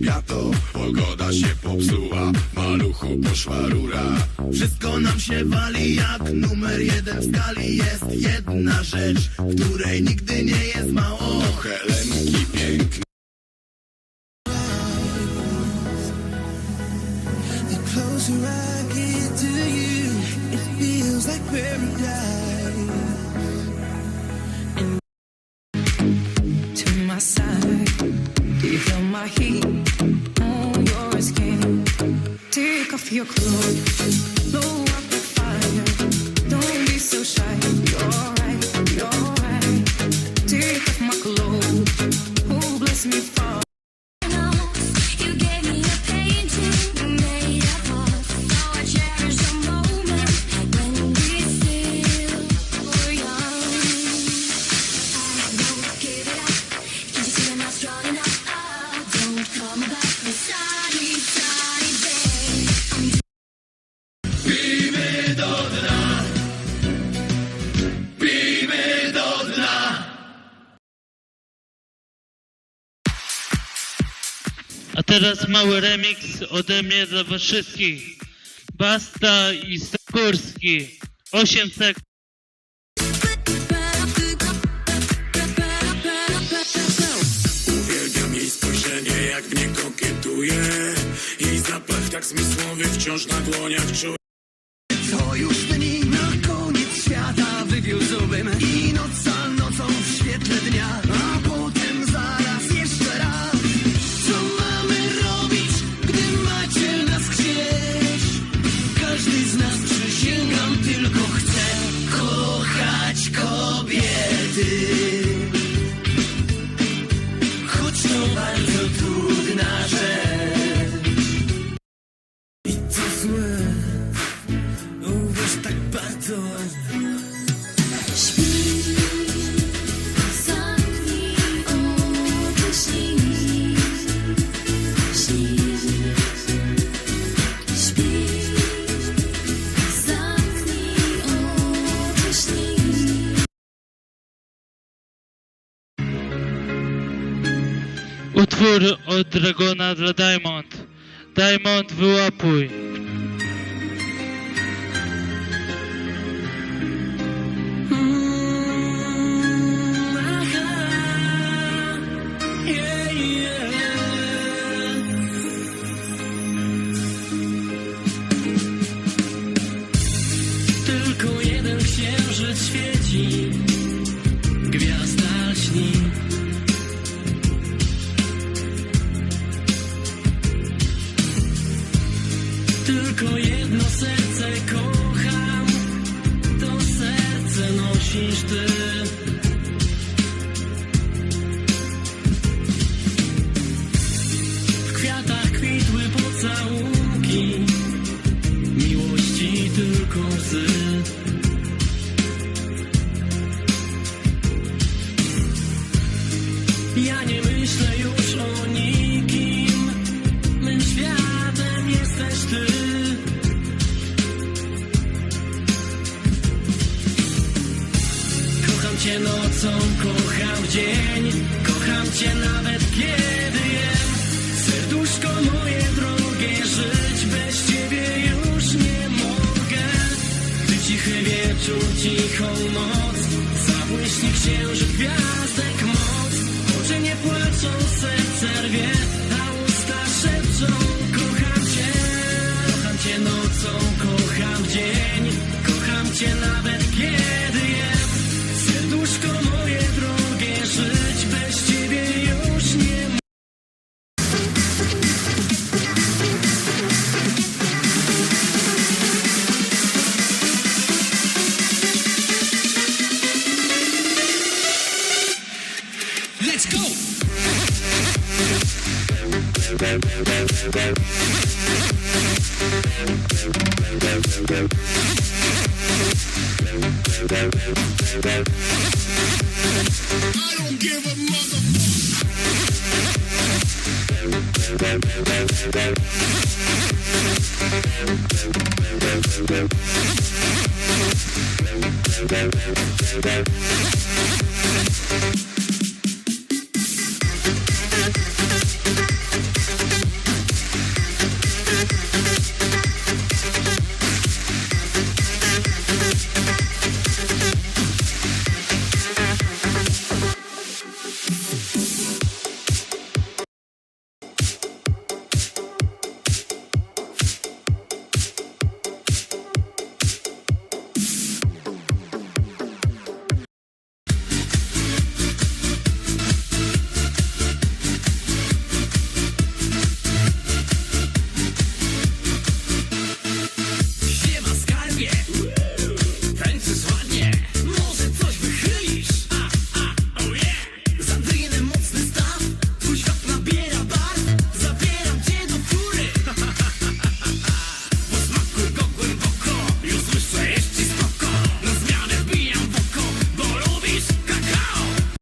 miasto Pogoda się popsuła, maluchu poszła rura. Wszystko nam się wali jak numer jeden w skali. Jest jedna rzecz, której nigdy nie jest mało. Helenki piękne get to you, it feels like paradise. Heat on your skin? Take off your clothes, teraz mały remix ode mnie dla was wszystkich. Basta i Stakurski. 8 sekund. Uwielbiam jej spojrzenie, jak w nie kokietuje Jej zapach tak zmysłowy, wciąż na dłoniach czuję z nas przysięgam tylko chce Utwór od Dragona dla Diamond. Diamond wyłapuj. Tylko jeden księżyc świeci, gwiazda lśni. Tylko jedno serce kocham, to serce nosisz ty. W kwiatach kwitły pocałunki, miłości tylko. Ja nie myślę cię nocą, kocham dzień, kocham cię nawet kiedy jem. Serduszko moje drogie, żyć bez ciebie już nie mogę. Gdy cichy wieczór, cichą noc, zabłyśnie księżyc gwiazdek I don't